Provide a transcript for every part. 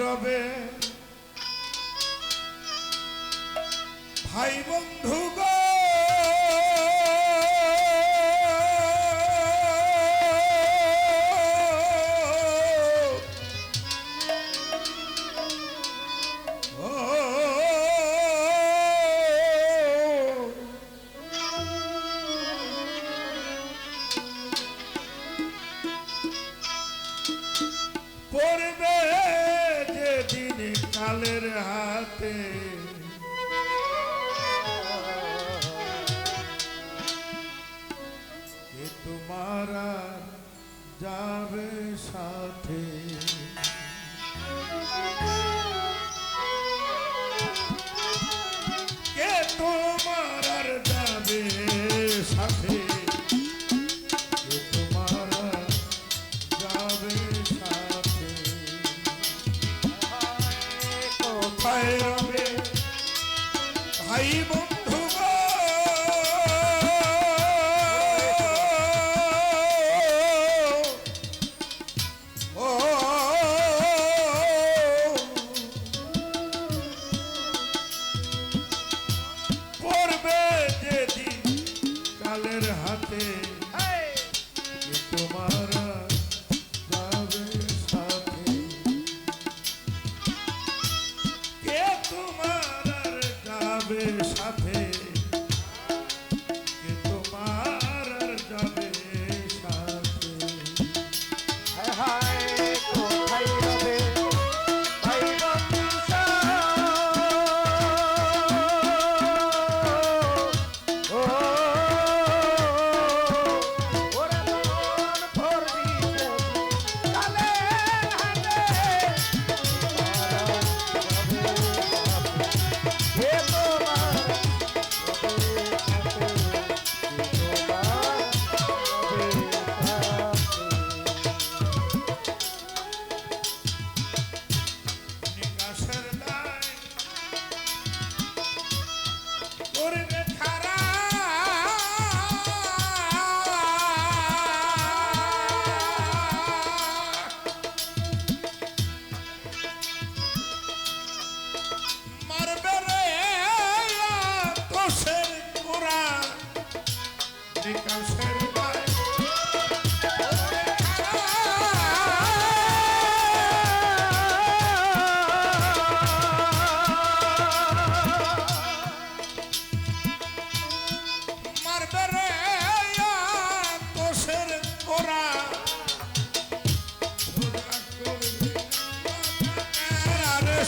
রবে। ভাই বন্ধু মশালের হাতে ভাই যাবে সাথে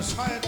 Schreibt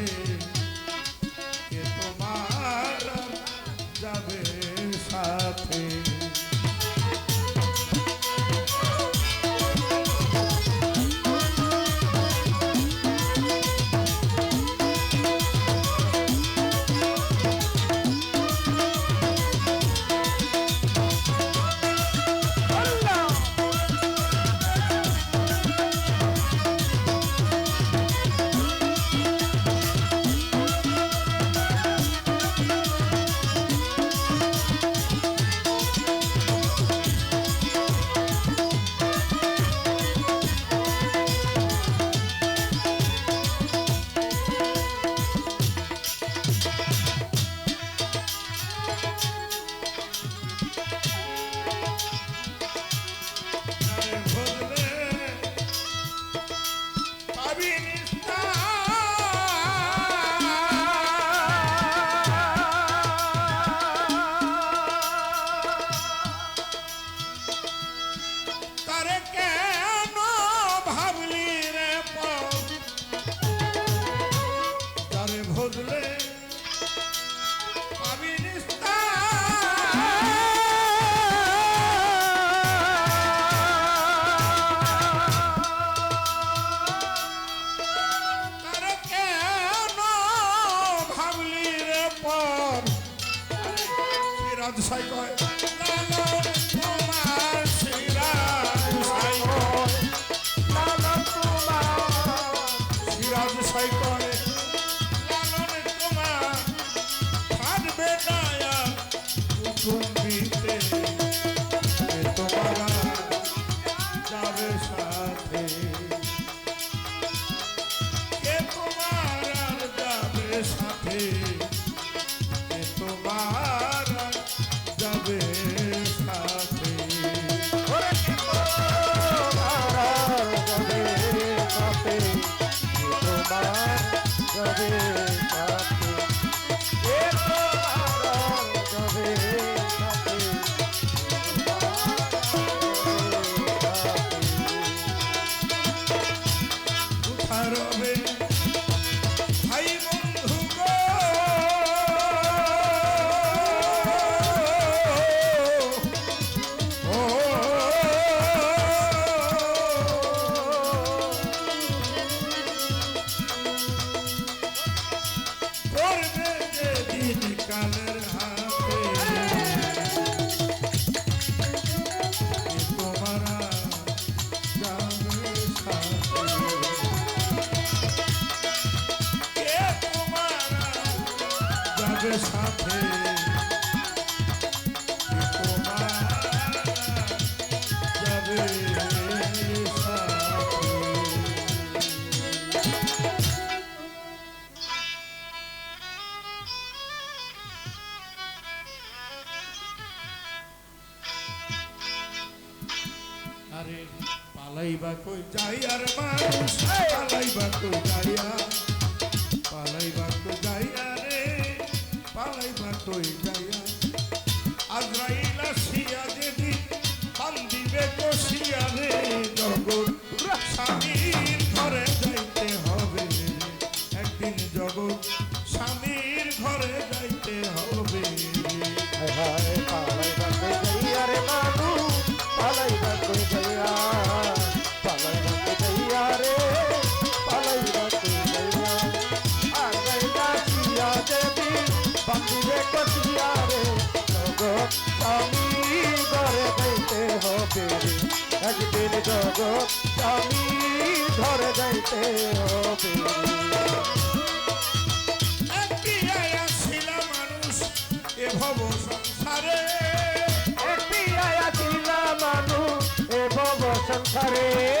আজরাইল আসিয়া যেদিন কান দিবে কষিয়া রে জগৎ। স্বামীর ঘরে যাইতে হবে, একদিন জগৎ স্বামীর ঘরে যাইতে হবে। হায় হায় Bambire Cotillare গো আমি ধরে যাইতে হবে একদিন গো আমি ধরে যাইতে হবে ভব সংসারে। একটি আয়া ছিল মানুষ এ ভব সংসারে।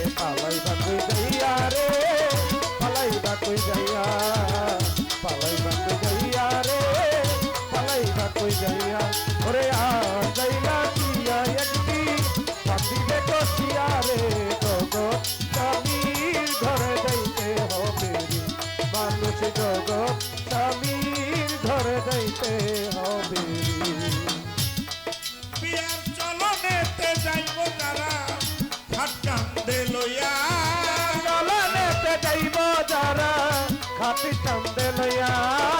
কান্দে লইয়া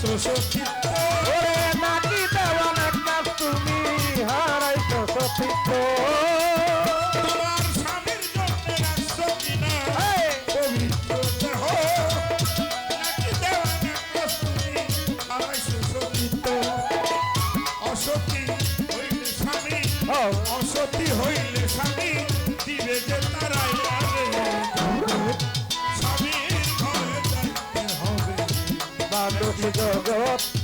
sou sofrido মানুষ জগৎ স্বামীর